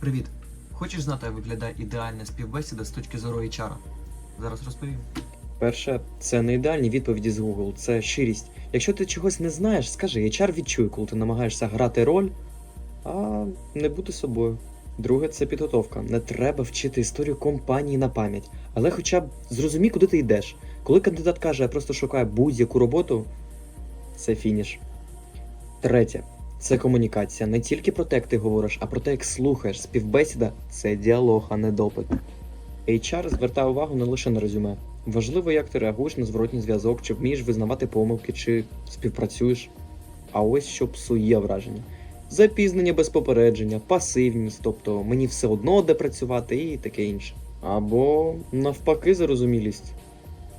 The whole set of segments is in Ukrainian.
Привіт. Хочеш знати, як виглядає ідеальна співбесіда з точки зору HR? Зараз розповім. Перше, це не ідеальні відповіді з Google, це щирість. Якщо ти чогось не знаєш, скажи, HR відчує, коли ти намагаєшся грати роль, а не бути собою. Друге, це підготовка. Не треба вчити історію компанії на пам'ять, але хоча б зрозумій, куди ти йдеш. Коли кандидат каже, я просто шукаю будь-яку роботу, це фініш. Третє, це комунікація. Не тільки про те, як ти говориш, а про те, як слухаєш. Співбесіда це діалог, а не допит. HR звертає увагу не лише на резюме. Важливо, як ти реагуєш на зворотній зв'язок, чи вмієш визнавати помилки, чи співпрацюєш. А ось що псує враження. Запізнення без попередження, пасивність, тобто мені все одно де працювати і таке інше. Або навпаки, зарозумілість.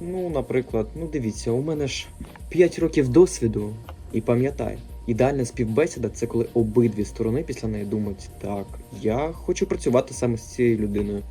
Ну, наприклад, ну дивіться, у мене ж 5 років досвіду, і пам'ятай, ідеальна співбесіда це коли обидві сторони після неї думають, так, я хочу працювати саме з цією людиною.